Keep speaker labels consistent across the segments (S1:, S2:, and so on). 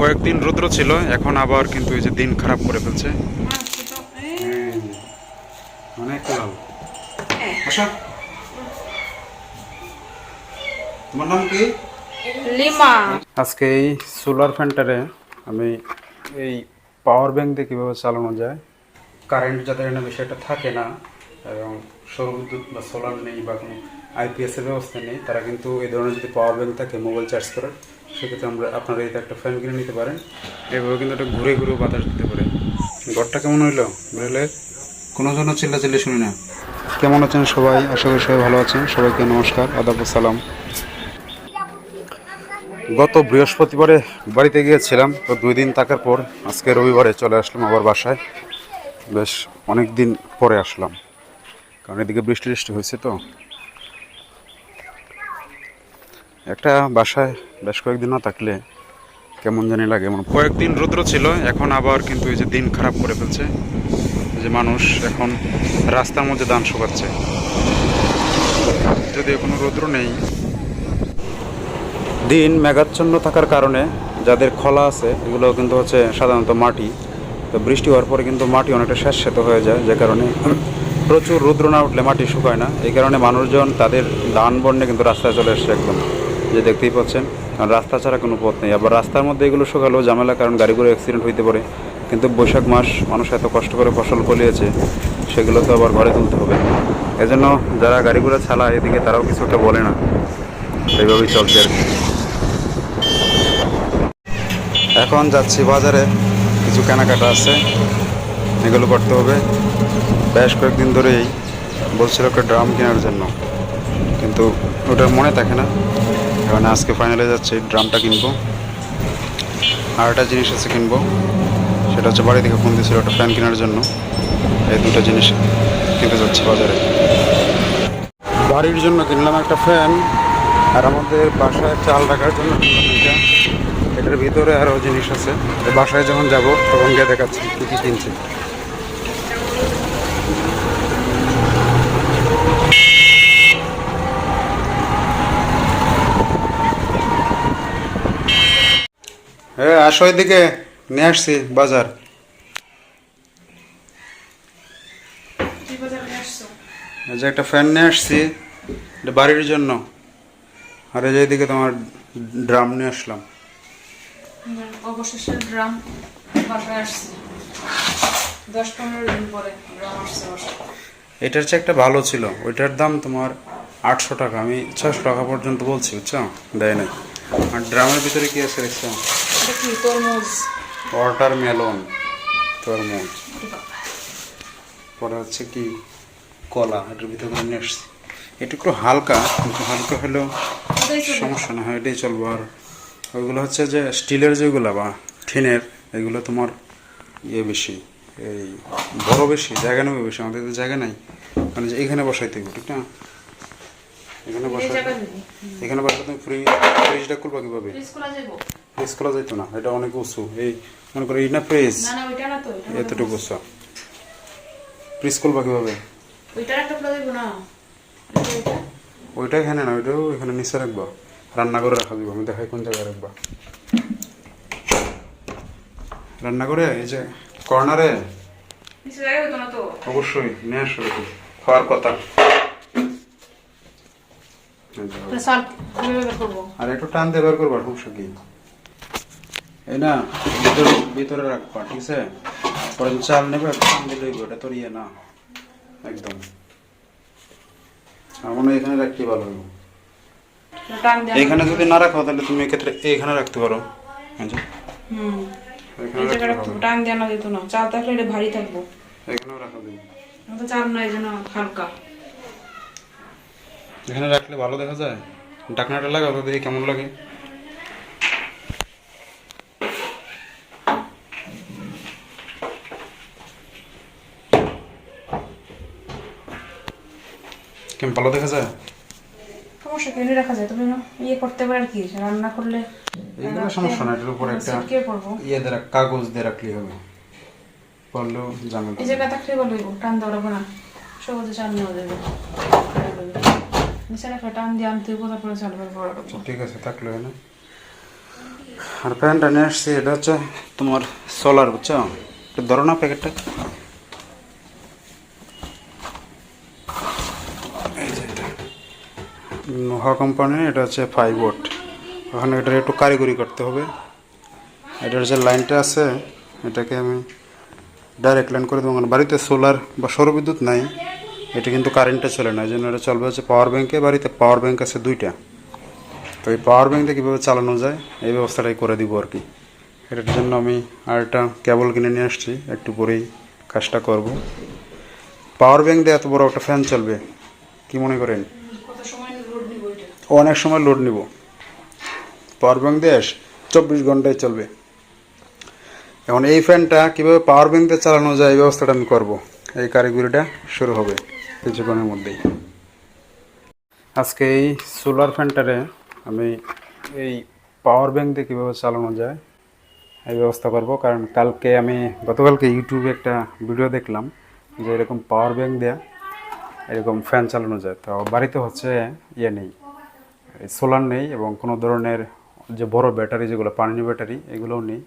S1: কয়েকদিন রৌদ্র ছিল এখন আবার কিন্তু এই যে দিন খারাপ করে ফেলছে। অনেক লাল আচ্ছা তোমার নাম কি?
S2: লিমা।
S1: আজকে এই সোলার ফ্যানটারে আমি এই পাওয়ার ব্যাংক দিয়ে কীভাবে চালানো যায় কারেন্ট যাদের এখানে বিষয়টা থাকে না এবং সৌরবিদ্যুৎ বা সোলার নেই বা কোনো আইপিএসের ব্যবস্থা নেই তারা কিন্তু এই ধরনের যদি পাওয়ার ব্যাংক থাকে মোবাইল চার্জ করার সেক্ষেত্রে আমরা আপনারা এই একটা ফ্যান কিনে নিতে পারেন। এভাবে কিন্তু একটা ঘুরে ঘুরে বাতাস দিতে পারে। ঘরটা কেমন হইল? বুঝলে কোনো জন্য চিল্লা চিল্লি শুনি না। কেমন আছেন সবাই? আশা করি সবাই ভালো আছেন। সবাইকে নমস্কার, আদাব সালাম। গত বৃহস্পতিবারে বাড়িতে গিয়েছিলাম, তো দুই দিন থাকার পর আজকে রবিবারে চলে আসলাম আবার বাসায়। বেশ অনেক দিন পরে আসলাম। কারণ এদিকে বৃষ্টি বৃষ্টি হয়েছে তো। একটা বাসায় বেশ কয়েকদিন না থাকলে কেমন জানি লাগে। মানে কয়েকদিন রৌদ্র ছিল, এখন আবার কিন্তু এই যে দিন খারাপ করে ফেলছে। যে মানুষ এখন রাস্তার মধ্যে দান শোকাচ্ছে। যদি কোনো রৌদ্র নেই। দিন মেঘাচ্ছন্ন থাকার কারণে যাদের খলা আছে, এগুলো কিন্তু হচ্ছে সাধারণত মাটি। তো বৃষ্টি হওয়ার পরে কিন্তু মাটি অনেকটা স্যাঁতস্যাঁত হয়ে যায়, যে কারণে প্রচুর রৌদ্র না উঠলে মাটি শুকায় না। এই কারণে মানুষজন তাদের ধান বন্যে কিন্তু রাস্তায় চলে এসছে একদম। যে দেখতেই পাচ্ছেন। কারণ রাস্তা ছাড়া কোনো পথ নেই। আবার রাস্তার মধ্যে এগুলো শুকালেও ঝামেলা কারণ গাড়িগুলো অ্যাক্সিডেন্ট হইতে পারে। কিন্তু বৈশাখ মাস মানুষ এত কষ্ট করে ফসল ফলিয়েছে, সেগুলো তো আবার ঘরে তুলতে হবে। এজন্য যারা গাড়িগুলো চালায়, এদিকে তারাও কিছু একটা বলে না। এইভাবেই চলছে আর কি। এখন যাচ্ছি বাজারে। কিছু কেনাকাটা আছে। এগুলো করতে হবে। বেশ কয়েকদিন ধরেই বলছিল একটা ড্রাম কেনার জন্য। কিন্তু ওটার মনে থাকে না। এখন আজকে ফাইনালে যাচ্ছি, ড্রামটা কিনবো। আর একটা জিনিস আছে কিনবো, সেটা হচ্ছে বাড়ি থেকে ফোন দিয়েছিল একটা ফ্যান কেনার জন্য। এই দুটো জিনিস কিনতে যাচ্ছি বাজারে। বাড়ির জন্য কিনলাম একটা ফ্যান, আর আমাদের বাসায় চাল রাখার জন্য এটার ভিতরে আরও জিনিস আছে। বাসায় যখন যাব, তখন গিয়ে দেখাচ্ছি কী কী কিনছি। হ্যাঁ আসো এদিকে নিয়ে আসছি বাজার। যে একটা ফ্যান নিয়ে আসছি এটা বাড়ির জন্য। আর এই যে এদিকে তোমার ড্রাম নিয়ে আসলাম।
S2: অবশেষে ড্রাম বাসায় আসছে। দশ পনেরো দিন পরে ড্রাম আসছে
S1: এটার চেয়ে একটা ভালো ছিল। ওইটার দাম তোমার আটশো টাকা। আমি ছশো টাকা পর্যন্ত বলছি বুঝছ? দেয় নাই। আর ড্রামের ভিতরে কি আছে দেখছ?
S2: এটা কি? তরমুজ।
S1: ওয়াটার মেলন তরমুজ। পরে হচ্ছে কি? কলা এটার ভিতরে নিয়ে আসছি। এটা একটু হালকা কিন্তু হালকা হলেও সমস্যা না হয় এটাই চলবো। আর ওইগুলো হচ্ছে যে স্টিলের যেগুলো বা টিনের এগুলো তোমার ইয়ে বেশি এই বড় বেশি জায়গা নেবে বেশি আমাদের তো জায়গা নাই। মানে যে এখানে বসাইতে ঠিক না? এখানে বসাই এখানে বসা তুমি ফ্রি ফ্রিজটা খুলবা কীভাবে?
S2: ফ্রিজ খোলা
S1: যেত না এটা অনেক উঁচু। এই মনে করো না
S2: তো।
S1: এতটুকু উঁচু। ফ্রিজ খুলবা কীভাবে?
S2: এটা ওইটা।
S1: এখানে না ওইটাও এখানে নিচে রাখবা। রান্না করে রাখা দিব আমি দেখাই কোন জায়গায় রাখবা। রান্না করে এই যে কর্নারে? অবশ্যই নিয়ে আসবে খাওয়ার কথা।
S2: করব?
S1: আর একটু টান দিয়ে বের করবা সমস্যা কি? এই না ভিতরে ভিতরে রাখবা ঠিক আছে? পরে চাল নেবে দিলে এটা তোর ইয়ে না একদম। আমার এখানে রাখতে ভালো হবে এখানে যদি না রাখো তাহলে তুমি এক্ষেত্রে এখানে রাখতে পারো।
S2: টান আনা যেত না চাল থাকলে এটা ভারী থাকব।
S1: এখানেও রাখা দিই
S2: তো চাল হালকা।
S1: এখানে রাখলে ভালো দেখা যায়। ঢাকনাটা লাগাও তো দেখি কেমন লাগে। কেমন ভালো দেখা যায়?
S2: সমস্যা কেন রাখা যায় না ইয়ে করতে পারে আর কি রান্না করলে
S1: এইগুলো সমস্যা না এটার উপরে একটা
S2: করব
S1: ইয়ে দিয়ে রাখ- কাগজ দিয়ে রাখলেই হবে। পড়লেও জানো
S2: এই জায়গা থাকলে ভালো টান লাগবে না সহজে চাল নেওয়া যাবে। নিচে রাখলে টান দিয়ে আনতে হইব তারপরে চাল বের
S1: ঠিক আছে থাকলে না। আর ফ্যানটা নিয়ে আসছি এটা হচ্ছে তোমার সোলার বুঝছ? ধরো না প্যাকেটটা এই যে এটা নোহা কোম্পানির এটা হচ্ছে ফাইভ ওয়াট ওখানে এটার একটু কারিগরি করতে হবে। এটার যে লাইনটা আছে, এটাকে আমি ডাইরেক্ট লাইন করে দেবো। বাড়িতে সোলার বা সৌরবিদ্যুৎ নাই, এটা কিন্তু কারেন্টে চলে না। এই জন্য এটা চলবে হচ্ছে পাওয়ার ব্যাঙ্কে বাড়িতে পাওয়ার ব্যাংক আছে দুইটা। তো এই পাওয়ার ব্যাংকটা কীভাবে চালানো যায়, এই ব্যবস্থাটাই করে দিব আর কি। এটার জন্য আমি আর একটা কেবল কিনে নিয়ে আসছি। একটু পরেই কাজটা করব। পাওয়ার ব্যাংক দিয়ে এত বড় একটা ফ্যান চলবে, কি মনে করেন
S2: কত সময় লোড নিব এটা
S1: অনেক সময় লোড নিব। পাওয়ার ব্যাংক দিয়ে চব্বিশ ঘন্টায় চলবে। এখন এই ফ্যানটা কীভাবে পাওয়ার ব্যাংক দিয়ে চালানো যায় এই ব্যবস্থাটা আমি করব। এই কারিগরিটা শুরু হবে কিছুক্ষণের মধ্যেই। আজকে এই সোলার ফ্যানটারে আমি এই পাওয়ার ব্যাংক দিয়ে কীভাবে চালানো যায় এই ব্যবস্থা করব। কারণ কালকে আমি, গতকালকে ইউটিউবে একটা ভিডিও দেখলাম যে এরকম পাওয়ার ব্যাংক দেয়া এরকম ফ্যান চালানো যায়। তো বাড়িতে হচ্ছে ইয়ে নেই। সোলার নেই এবং কোনো ধরনের যে বড় ব্যাটারি যেগুলো, পানির ব্যাটারি, এগুলোও নেই।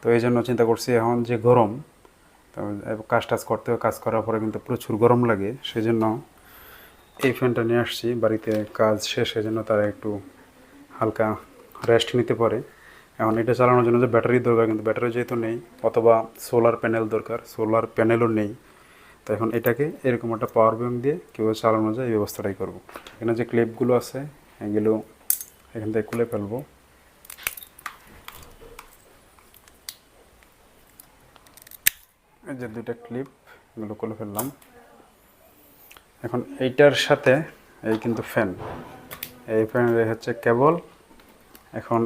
S1: তো এই জন্য চিন্তা করছি এখন যে গরম, তো কাজ টাজ করতে কাজ করার পরে কিন্তু প্রচুর গরম লাগে সেই জন্য এই ফ্যানটা নিয়ে আসছি, বাড়িতে কাজ শেষ, সেজন্য তারা একটু হালকা রেস্ট নিতে পারে। এখন এটা চালানোর জন্য যে ব্যাটারি দরকার, কিন্তু ব্যাটারি যেহেতু নেই, অথবা সোলার প্যানেল দরকার, সোলার প্যানেলও নেই, তো এখন এটাকে এরকম একটা পাওয়ার ব্যাংক দিয়ে কীভাবে চালানো যায়, এই ব্যবস্থাটাই করব। এখানে যে ক্লিপগুলো আছে এগুলো এখান থেকে খুলে ফেলব। এই যে দুইটা ক্লিপ এগুলো খুলে ফেললাম। এখন এইটার সাথে এই কিন্তু ফ্যান এই ফ্যানের হচ্ছে কেবল এখন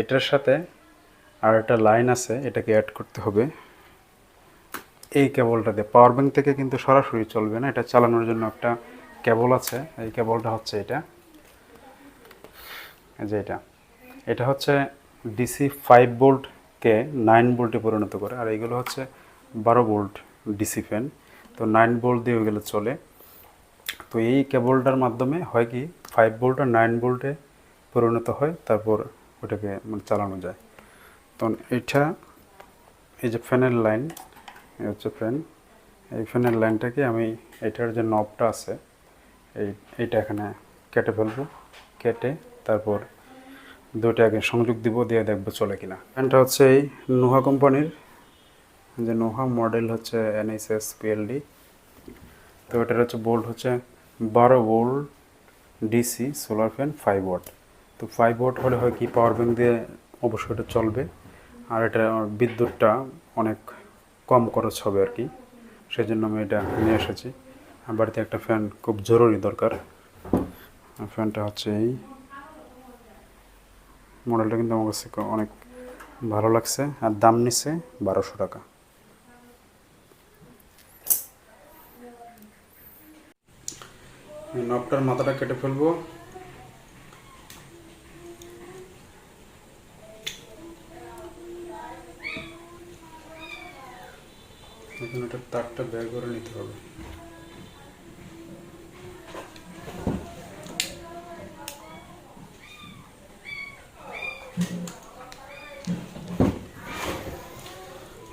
S1: এটার সাথে আর একটা লাইন আছে, এটাকে অ্যাড করতে হবে। এই কেবলটাতে পাওয়ার ব্যাঙ্ক থেকে কিন্তু সরাসরি চলবে না, এটা চালানোর জন্য একটা কেবল আছে। এই কেবলটা হচ্ছে এটা। যে এটা। এটা হচ্ছে ডিসি ফাইভ ভোল্টকে নাইন ভোল্টে পরিণত করে। আর এইগুলো হচ্ছে বারো ভোল্ট ডিসি ফ্যান তো নাইন ভোল্ট দিয়ে ওইগুলো চলে। তো এই কেবলটার মাধ্যমে হয় কি ফাইভ ভোল্ট আর নাইন ভোল্টে পরিণত হয়, তারপর ওটাকে মানে চালানো যায়। তো এটা, এই যে ফ্যানের লাইন এই হচ্ছে ফ্যান এই ফ্যানের লাইনটাকে আমি এটার যে নবটা আছে, এই, এইটা এখানে কেটে ফেলব। কেটে তারপর দুইটা আগে সংযোগ দিব, দিয়ে দেখব চলে কিনা। ফ্যানটা হচ্ছে এই নোহা কোম্পানির। যে নোহা মডেল হচ্ছে এনএসএস পিএলডি। তো এটার হচ্ছে বোল্ট হচ্ছে বারো volt DC, solar fan five watt তো ফাইভ ওয়াট হলে হয় কি? পাওয়ার ব্যাঙ্ক দিয়ে অবশ্যই এটা চলবে। আর এটা বিদ্যুৎটা অনেক কম খরচ হবে আর কি। সেই জন্য আমি এটা নিয়ে এসেছি। বাড়িতে একটা ফ্যান খুব জরুরি দরকার। ফ্যানটা হচ্ছে এই মডেলটা কিন্তু আমার কাছে অনেক ভালো লাগছে। আর দাম নিচ্ছে বারোশো টাকা। নবটার মাথাটা কেটে ফেলব। এখন এটা তারটা বের করে নিতে হবে।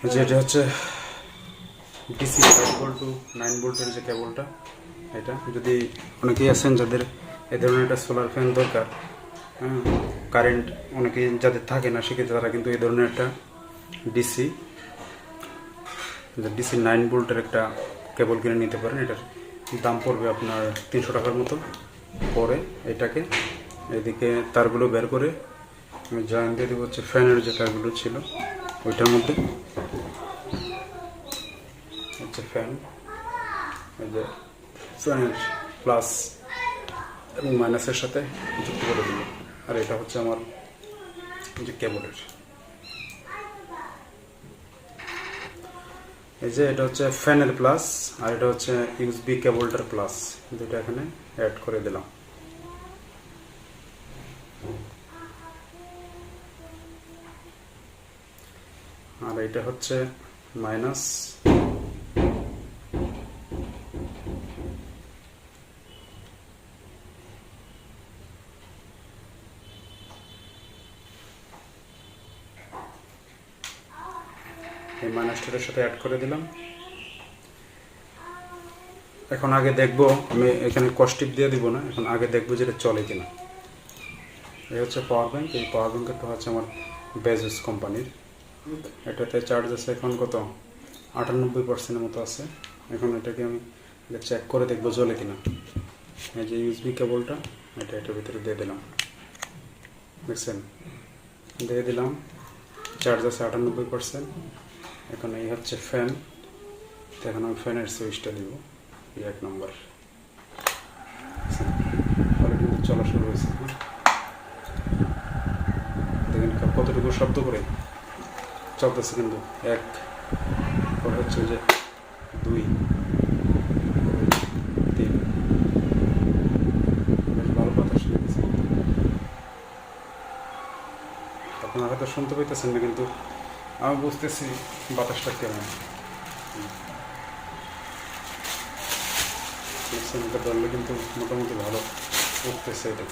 S1: এই যে এটা হচ্ছে DC five volt to nine ভোল্টের যে কেবলটা, এটা। যদি অনেকেই আছেন যাদের এই ধরনের একটা সোলার ফ্যান দরকার হ্যাঁ কারেন্ট অনেকেই যাদের থাকে না, সেক্ষেত্রে তারা কিন্তু এই ধরনের একটা ডিসি ডিসি নাইন ভোল্টের একটা কেবল কিনে নিতে পারেন। এটার দাম পড়বে আপনার তিনশো টাকার মতো পরে এটাকে। এদিকে তারগুলো বের করে আমি জয়েন দিয়ে দেবো হচ্ছে ফ্যানের যে তারগুলো ছিল, ওইটার মধ্যে। ফ্যান এই যে প্লাস এবং মাইনাসের সাথে যুক্ত করে দিল আর এটা হচ্ছে আমার যে কেবলের এই যে এটা হচ্ছে ফ্যানের প্লাস আর এটা হচ্ছে ইউএসবি কেবলটার প্লাস যেটা এখানে অ্যাড করে দিলাম আর এটা হচ্ছে মাইনাস মাইনাসটার সাথে অ্যাড করে দিলাম। এখন আগে দেখব, আমি এখানে কস্টিপ দিয়ে দিব না, এখন আগে দেখব যে এটা চলে কিনা। এই হচ্ছে পাওয়ার ব্যাংক এই পাওয়ার ব্যাংকটা হচ্ছে আমার বেজুস কোম্পানির এটাতে চার্জ আছে এখন কত? আটানব্বই পার্সেন্টের মতো আছে। এখন এটাকে আমি চেক করে দেখব চলে কিনা। এই যে ইউএসবি কেবলটা এটা এটার ভিতরে দিয়ে দিলাম। দেখছেন? দিয়ে দিলাম। চার্জ আছে আটানব্বই পার্সেন্ট এখন এই হচ্ছে ফ্যান এখন আমি ফ্যানের সুইচটা দিব এই এক নম্বর কিন্তু চলা শুরু হয়েছে। হ্যাঁ? দেখেন কতটুকু শব্দ করে চলতেছে কিন্তু। এক হচ্ছে যে দুই, তিন। আপনারা হয়তো শুনতে পাইতেছেন না কিন্তু আমি বুঝতেছি বাতাসটা কেমন। এটা ধরলে কিন্তু মোটামুটি ভালো উঠতেছে এটা।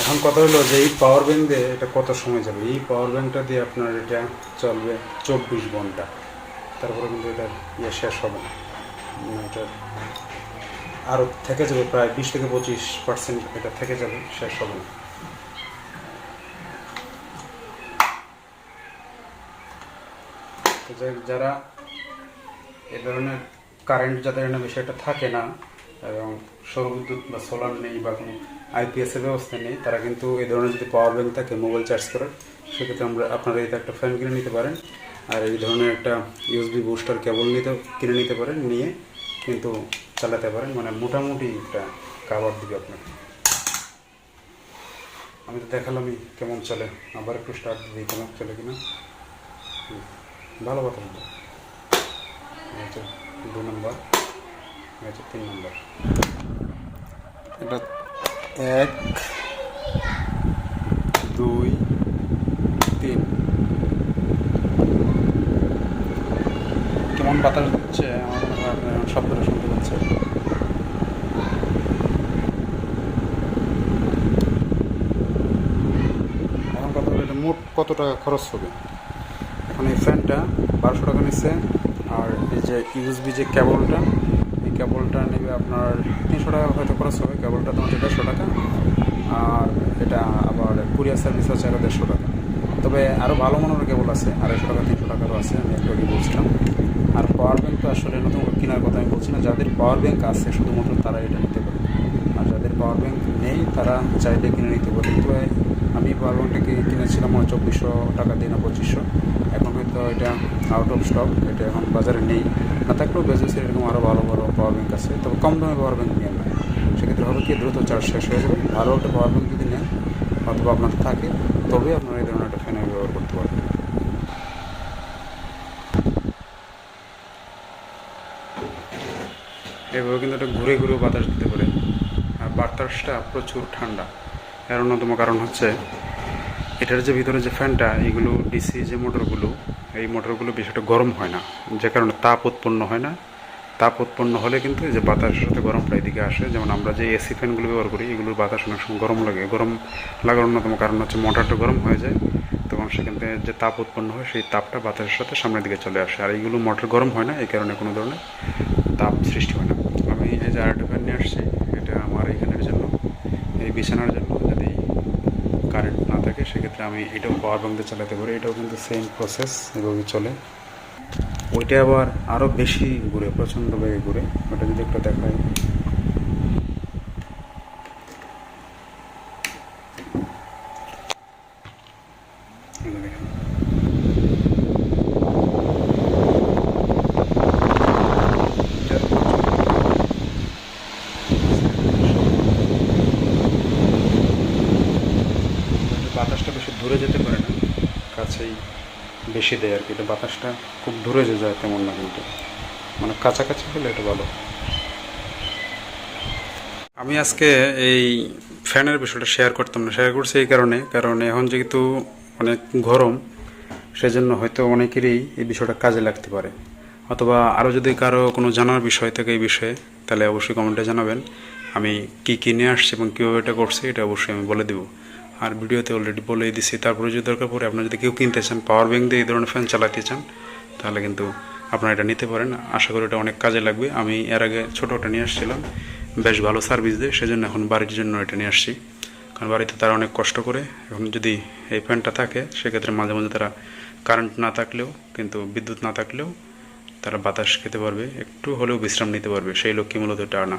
S1: এখন কথা হলো যে এই পাওয়ার ব্যাংক দিয়ে এটা কত সময় যাবে? এই পাওয়ার ব্যাংকটা দিয়ে আপনার এটা চলবে চব্বিশ ঘণ্টা। তারপরে কিন্তু এটার ইয়ে শেষ হবে না। মানে এটার আরও থেকে যাবে, প্রায় বিশ থেকে পঁচিশ পার্সেন্ট এটা থেকে যাবে, শেষ হবে না। যারা এ ধরনের কারেন্ট যাদের এখানে বিষয়টা থাকে না, এবং সৌরবিদ্যুৎ বা সোলার নেই বা কোনো আইপিএসের ব্যবস্থা নেই, তারা কিন্তু এই ধরনের যদি পাওয়ার ব্যাংক থাকে মোবাইল চার্জ করার সেক্ষেত্রে আমরা আপনারা এই একটা ফ্যান কিনে নিতে পারেন। আর এই ধরনের একটা ইউএসবি বুস্টার কেবল নিতে, কিনে নিতে পারেন, নিয়ে কিন্তু চালাতে পারেন মানে মোটামুটি একটা কাভার দিবে আপনাকে। আমি তো দেখালামই কেমন চলে, আবার একটু স্টার্ট দিই কেমন চলে কিনা। ভালো কথা দু নম্বর হচ্ছে তিন নম্বর এটা এক, দুই, তিন। কেমন বাতাস দিচ্ছে আমার মনে হয় আপনারা শব্দটা শুনতে পাচ্ছেন এখন কথা হলো এটা মোট কত টাকা খরচ হবে? এখন এই ফ্যানটা বারোশো টাকা নিচ্ছে, আর এই যে ইউএসবি যে কেবলটা, এই কেবলটা নেবে আপনার তিনশো টাকা হয়তো খরচ হবে, কেবলটা তোমার দেড়শো টাকা, আর এটা আবার কুরিয়ার সার্ভিস হচ্ছে আরও দেড়শো টাকা। তবে আরও ভালো মানের কেবল আছে, আড়াইশো টাকা, তিনশো টাকারও আছে, আমি একটু আগে বলছিলাম। আর পাওয়ার ব্যাঙ্ক তো আসলে নতুন কেনার কথা আমি বলছি না, যাদের পাওয়ার ব্যাঙ্ক আছে শুধুমাত্র তারা এটা নিতে পারে। আর যাদের পাওয়ার ব্যাঙ্ক নেই, তারা চাইলে কিনে নিতে পারে। কিন্তু আমি পাওয়ার কিনেছিলাম আমার চব্বিশশো টাকা দিয়ে না পঁচিশশো। এখন হয়তো এটা আউট অফ স্টক এটা এখন বাজারে নেই। না থাকলেও বেজেসের এরকম আরও ভালো ভালো পাওয়ার ব্যাঙ্ক আছে। তবে কম দামে পাওয়ার ব্যাঙ্ক নিয়ে না সেক্ষেত্রে হবে কি, দ্রুত চার্জ শেষ হয়ে যাবে। ভালো একটা পাওয়ার ব্যাংক যদি নেন অথবা আপনার থাকে তবে আপনারা এই ধরনের একটা ফ্যানের ব্যবহার করতে পারবেন। এভাবে কিন্তু এটা ঘুরে ঘুরে বাতাস দিতে পারে। আর বাতাসটা প্রচুর ঠান্ডা। এর অন্যতম কারণ হচ্ছে এটার যে ভিতরে যে ফ্যানটা, এগুলো ডিসি যে মোটরগুলো, এই মোটরগুলো একটা গরম হয় না। যে কারণে তাপ উৎপন্ন হয় না। তাপ উৎপন্ন হলে কিন্তু যে বাতাসের সাথে গরমটা এদিকে আসে। যেমন আমরা যে এসি ফ্যানগুলো ব্যবহার করি, এগুলোর বাতাস অনেক সময় গরম লাগে। গরম লাগার অন্যতম কারণ হচ্ছে মোটরটা গরম হয়ে যায়। তখন সেখান থেকে যে তাপ উৎপন্ন হয়, সেই তাপটা বাতাসের সাথে সামনের দিকে চলে আসে। আর এইগুলো মোটর গরম হয় না, এই কারণে কোনো ধরনের তাপ সৃষ্টি হয় না। আমি এই যে আরেকটা ফ্যান নিয়ে আসছি, এটা আমার এখানের জন্য, এই বিছানার জন্য যদি কারেন্ট না থাকে সেক্ষেত্রে আমি এটাও পাওয়ার ব্যাঙ্ক চালাতে পারি। এটাও কিন্তু সেম প্রসেস এভাবে চলে। ওইটা আবার আরও বেশি ঘুরে প্রচণ্ড বেগে ঘুরে। ওটা যদি একটা দেখায় এই যে দেখেন। এটা বাতাসটা বেশি দূরে যেতে পারে না কাছেই বেশি দেয় আর কি এটা বাতাসটা খুব দূরে যে যায় তেমন না কিন্তু। মানে কাছাকাছি হলে এটা ভালো। আমি আজকে এই ফ্যানের বিষয়টা শেয়ার করতাম না শেয়ার করছি এই কারণে। কারণ এখন যেহেতু অনেক গরম, সেজন্য হয়তো অনেকেরই এই বিষয়টা কাজে লাগতে পারে। অথবা আরও যদি কারও কোনো জানার বিষয় থাকে এই বিষয়ে, তাহলে অবশ্যই কমেন্টে জানাবেন। আমি কী কিনে আসছি এবং কীভাবে এটা করছি, এটা অবশ্যই আমি বলে দেবো। আর ভিডিওতে অলরেডি বলেই দিছি। তারপরে যদি দরকার পড়ে আপনারা যদি কেউ কিনতে চান পাওয়ার ব্যাংক দিয়ে এই ধরনের ফ্যান চালাতে চান, তাহলে কিন্তু আপনারা এটা নিতে পারেন। আশা করি এটা অনেক কাজে লাগবে। আমি এর আগে ছোটো ছোটোটা নিয়ে আসছিলাম। বেশ ভালো সার্ভিস দেয়, সেজন্য এখন বাড়ির জন্য এটা নিয়ে আসছি। কারণ বাড়িতে তারা অনেক কষ্ট করে। এখন যদি এই ফ্যানটা থাকে, সেক্ষেত্রে মাঝে মাঝে তারা কারেন্ট না থাকলেও, কিন্তু বিদ্যুৎ না থাকলেও তারা বাতাস খেতে পারবে। একটু হলেও বিশ্রাম নিতে পারবে। সেই লক্ষ্যে মূলত এটা আনা।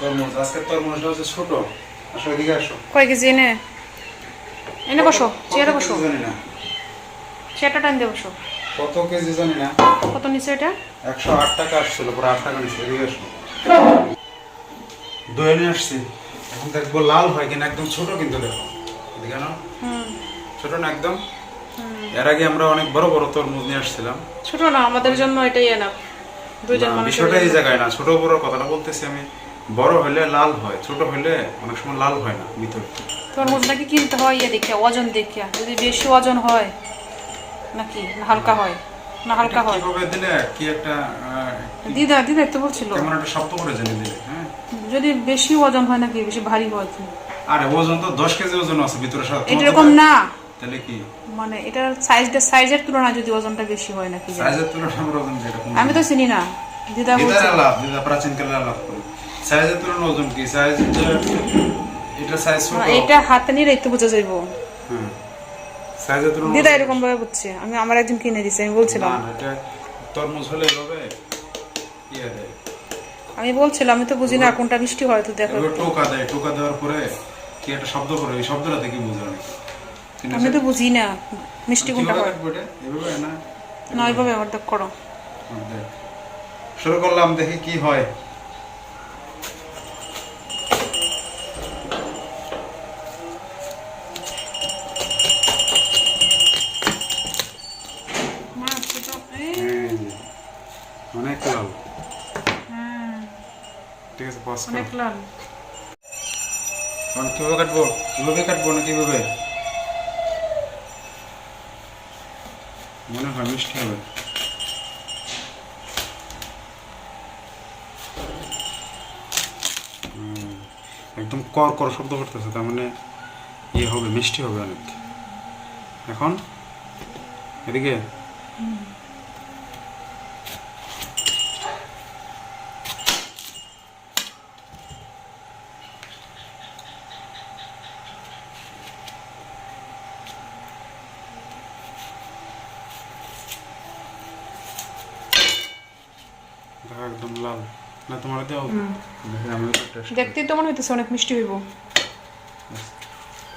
S1: তরমুজ আজকে তরমুজটা হচ্ছে ছোট। আসো এদিকে আসো।
S2: কয় কেজি এনে? এনে বসো চেয়ারে বসো।
S1: জানি না।
S2: চেয়ারটা টান দিয়ে বসো।
S1: কত কেজি জানি না।
S2: কত নিচে এটা?
S1: একশো আট টাকা আসছিল পুরো আট টাকা নিচ্ছে এদিকে আসো। দই নিয়ে আসছি। এখন দেখব লাল হয় কিনা একদম ছোট কিন্তু দেখো। এদিকে না ছোট না একদম? এর আগে আমরা অনেক বড় বড় তরমুজ নিয়ে আসছিলাম।
S2: ছোট না আমাদের জন্য এটাই এনা দুইজন
S1: না,
S2: মানুষের
S1: বিষয়টা এই জায়গায় না ছোট বড় কথাটা বলতেছি আমি। বড় হলে লাল হয় ছোট হলে অনেক সময় লাল হয় না ভিতরে।
S2: তরমুজটাকে কিনতে হয় ইয়ে দেখে ওজন দেখে যদি বেশি ওজন হয় নাকি না হালকা হয়। না হালকা হয়?
S1: কীভাবে দিলে? কি একটা
S2: দিদা দিদা তো বলছিল।
S1: কেমন একটা শব্দ করে জানি দিলে হ্যাঁ?
S2: যদি বেশি ওজন হয় নাকি বেশি ভারী হয় কি
S1: আরে ওজন তো দশ কেজি ওজন আছে ভিতরে সাথে।
S2: এটা এরকম না।
S1: তাহলে কি?
S2: মানে এটার সাইজটা সাইজের তুলনায় যদি ওজনটা বেশি হয় নাকি?
S1: সাইজের তুলনায় আমার ওজন যেরকম
S2: আমি তো চিনি না। দিদা বলছে।
S1: আলাপ দিদা প্রাচীন কালে আলাপ। সাইজের তুলনায় ওজন কি? সাইজ এটা সাইজ ছোট?
S2: এটা হাতে নিয়ে একটু বোঝা যাইব।
S1: হ্যাঁ। সাইজের তুলনায়
S2: দিদা এরকম ভাবে বুঝছে। আমি আমার একজন কিনে দিছে আমি বলছিলাম।
S1: না, এটা তরমুজ হলে হবে? ইয়ে দেয়
S2: আমি বলছিলাম আমি তো বুঝি না কোনটা মিষ্টি হয় তো দেখো।
S1: টোকা দেয় টোকা দেওয়ার পরে কি একটা শব্দ করে? ওই শব্দটা থেকে বুঝে অনেক
S2: আমি তো বুঝি না মিষ্টি কোনটা হয়?
S1: এভাবে না?
S2: না ওইভাবে অর্ধেক করো।
S1: শুরু করলাম দেখি কি হয়। অনেক লাল। এখন কীভাবে কাটবো? কীভাবে কাটবো না কীভাবে? মনে হয় মিষ্টি হবে। একদম কর কর শব্দ করতেছে তার মানে ইয়ে হবে মিষ্টি হবে অনেক। এখন এদিকে দেখো একদম লাল। না তোমার দেও? দেখি আমি টেস্ট
S2: দেখতেই তো মনে হইতেছে অনেক মিষ্টি হইব।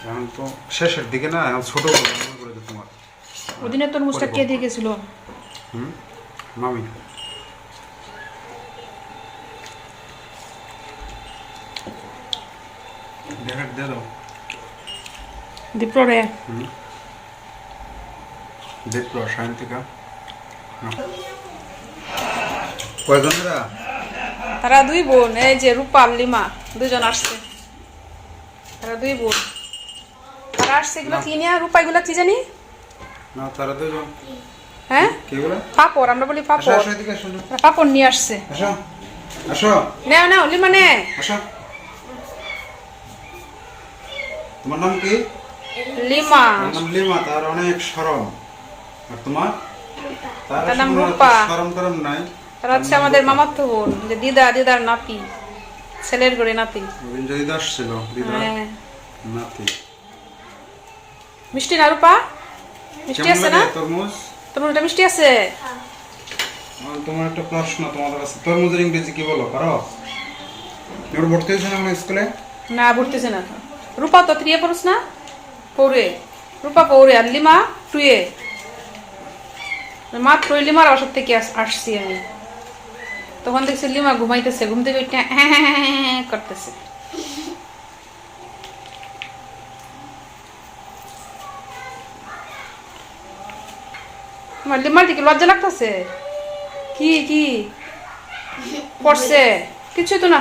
S1: এখন তো শেষের দিকে না এখন ছোট করে মনে তোমার।
S2: ওদিনে তরমুজটা কে দিয়ে গেছিল
S1: হুম? মামি। দেখা দিয়ে দাও।
S2: দীপ্র রে
S1: দেখল শান্তিকা
S2: তারা দুই বোন এই যে রূপা লিমা দুজন আসছে। তারা দুই বোন। তারা আসছে এগুলো কি নিয়ে? রূপা এগুলো কি জানি?
S1: না তারা দুজন।
S2: হ্যাঁ? পাপড় আমরা বলি পাপড়। পাপড় নিয়ে আসছে।
S1: আসো
S2: নেও নেও লিমা নে।
S1: আসো। তোমার নাম কি?
S2: লিমা।
S1: নাম লিমা তার অনেক সরম আর তোমার? তার
S2: নাম রূপা।
S1: সরম টরম নাই।
S2: তারা হচ্ছে আমাদের মামাতো বোন যে দিদা দিদার নাতি ছেলের করে নাতি।
S1: রবীন্দ্র দিদা আসছিল দিদা
S2: হ্যাঁ।
S1: নাতি।
S2: মিষ্টি না রূপা? মিষ্টি আছে না?
S1: তরমুজ?
S2: ওটা মিষ্টি আছে?
S1: তোমার একটা প্রশ্ন তোমাদের কাছে। তরমুজের ইংরেজি কি বলো? পারো? তুমি ভর্তি হয়েছো না স্কুলে?
S2: না ভরতেছে না রূপা তো থ্রিয়ে পড়ুস না? পৌরে রূপা পৌরে আর লিমা টুয়ে মাত্র লিমার বাসার থেকে আস- আসছি আমি। তখন দেখছি লিমা ঘুমাইতেছে ঘুম থেকে উঠে হ্যাঁ হ্যাঁ হ্যাঁ করতেছে। লিমার দিকে লজ্জা লাগতেছে। কি কি? পড়ছে? কিছুই তো না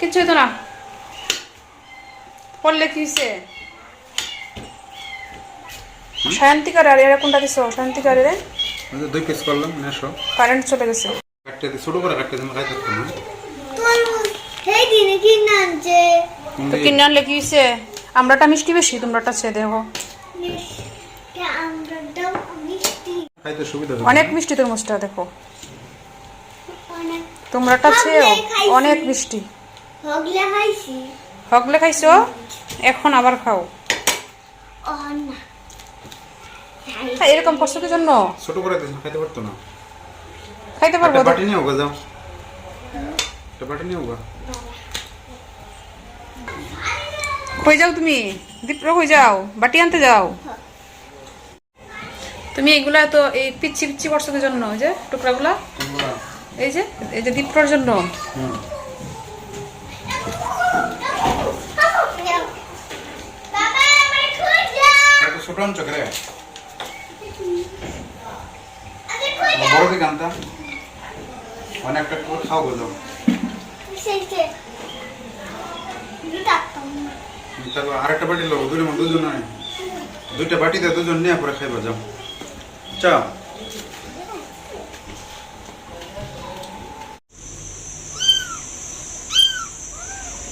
S2: কিছুই তো না। পড়লে কি হয়েছে শান্তিকার আর এরা কোনটা দিছো? শান্তিকার রে
S1: দুই পিস করলাম
S2: কারেন্ট চলে গেছে।
S1: কাটতে ছোট করে কাটতে দিন খাই থাকতো না?
S3: তরমুজ দিনে কিনে আনছে?
S2: তো কি হয়েছে? আমরাটা মিষ্টি বেশি তোমরাটা ছেড়ে
S3: মিষ্টি
S1: খাইতে সুবিধা হবে।
S2: অনেক মিষ্টি তরমুজটা দেখো। তোমরাটা ছেও অনেক মিষ্টি।
S3: হগলে খাইছি।
S2: হগলে খাইছো? এখন আবার খাও। হ্যাঁ, এরকম করছ কি জন্য?
S1: ছোট করে খাইতে পারতো না।
S2: খাইতে পারব
S1: বাটি নিয়ে হোগা যাও। একটা বাটি নিয়ে হোগা
S2: কই যাও তুমি? দীপ্র কই যাও? বাটি আনতে যাও। তুমি এগুলা তো এই পিচ্ছি পিচ্ছি করছ জন্য ওই যে টুকরাগুলা? এই যে এই যে দীপ্রর জন্য।
S1: হুম।
S3: বাবা আমার খুঁজ যাও
S1: একটা ছোট আনছো করে বড় দিকে আনতাম অনেকটা করে খাও তারপর আরেকটা বাটি লো দুটো দুজন দুইটা বাটিতে দুজন নিয়ে পরে খাইবা যাও। চা।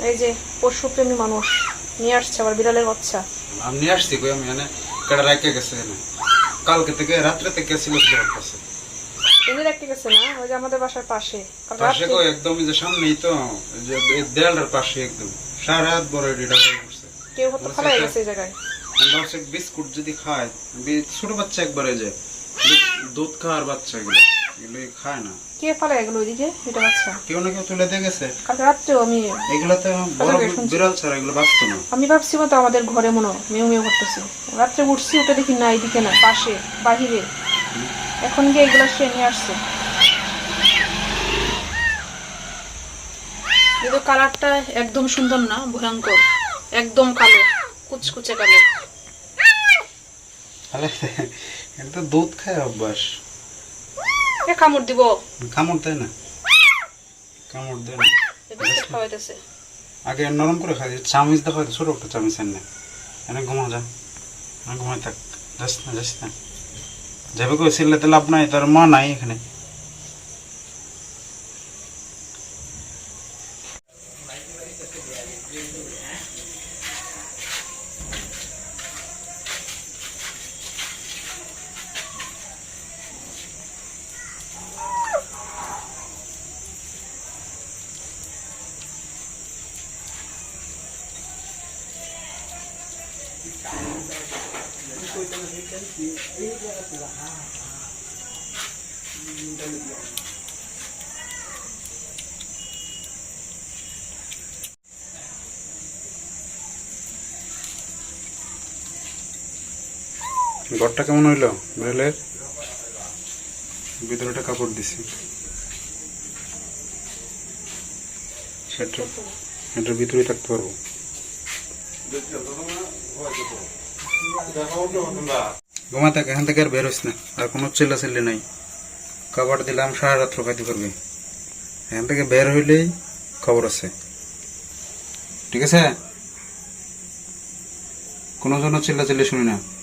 S2: এই যে পশুপ্রেমী মানুষ নিয়ে আসছে আবার বিড়ালের বাচ্চা।
S1: আমি নিয়ে আসছি কই আমি এনে কেডা রাখে গেছে এনে। কালকে থেকে রাত্রে থেকে ছিল ছিল কাছে।
S2: গেছে না? ওই যে আমাদের বাসার পাশে।
S1: পাশে
S2: রাত্রে
S1: কই? একদম যে সামনেই তো। যে দেয়ালটার পাশে একদম। সারা রাত বড় গেছে।
S2: কেউ ফালাই গেছে এই জায়গায়।
S1: বিস্কুট যদি খায়। ছোট বাচ্চা একবারে যে দুধ- খাওয়ার বাচ্চা এগুলো। এগুলো খায় না।
S2: কে ফালাই গেল ওইদিকে? এটা বাচ্চা।
S1: কেউ না কেউ তুলে দিয়ে গেছে।
S2: কালকে রাত্রেও আমি
S1: এগুলো তো বড় বিড়াল ছাড়া এগুলো বাঁচতো না।
S2: আমি ভাবছি মতো আমাদের ঘরে মনে মেউ মেউ করতেছে। রাত্রে উঠছি ওটা দেখি না এইদিকে না পাশে বাহিরে। এখন গিয়ে এগুলো সে নিয়ে আসছে। কিন্তু কালারটা একদম সুন্দর না ভয়ঙ্কর। একদম কালো কুচকুচে কালো।
S1: এটা দুধ খায় অভ্যাস।
S2: এ কামড় দিব?
S1: কামড় দেয় না। কামড় দেয় না।
S2: খাওয়াইতেছে?
S1: আগে নরম করে খাই চামিচ দেখা ছোট একটা চামিচ এনে। এনে ঘুমা যা। ঘুমাই থাক। যাস না যাস না। যাবে কেউ সিললে লাভ নাই তার মা নাই এখানে। ঘরটা কেমন হইল? বেলের ভিতরে একটা কাপড় দিছি। সেটা এটার ভিতরেই থাকতে পারব। ঘুমা থাক, এখান থেকে আর বের হইস না। আর কোনো চিল্লা চিল্লি নাই। খাবার দিলাম, সারা রাত্র খাইতে পারবি। এখান থেকে বের হইলেই খবর আছে। ঠিক আছে? কোনো জন্য চিল্লা চিল্লি শুনি না।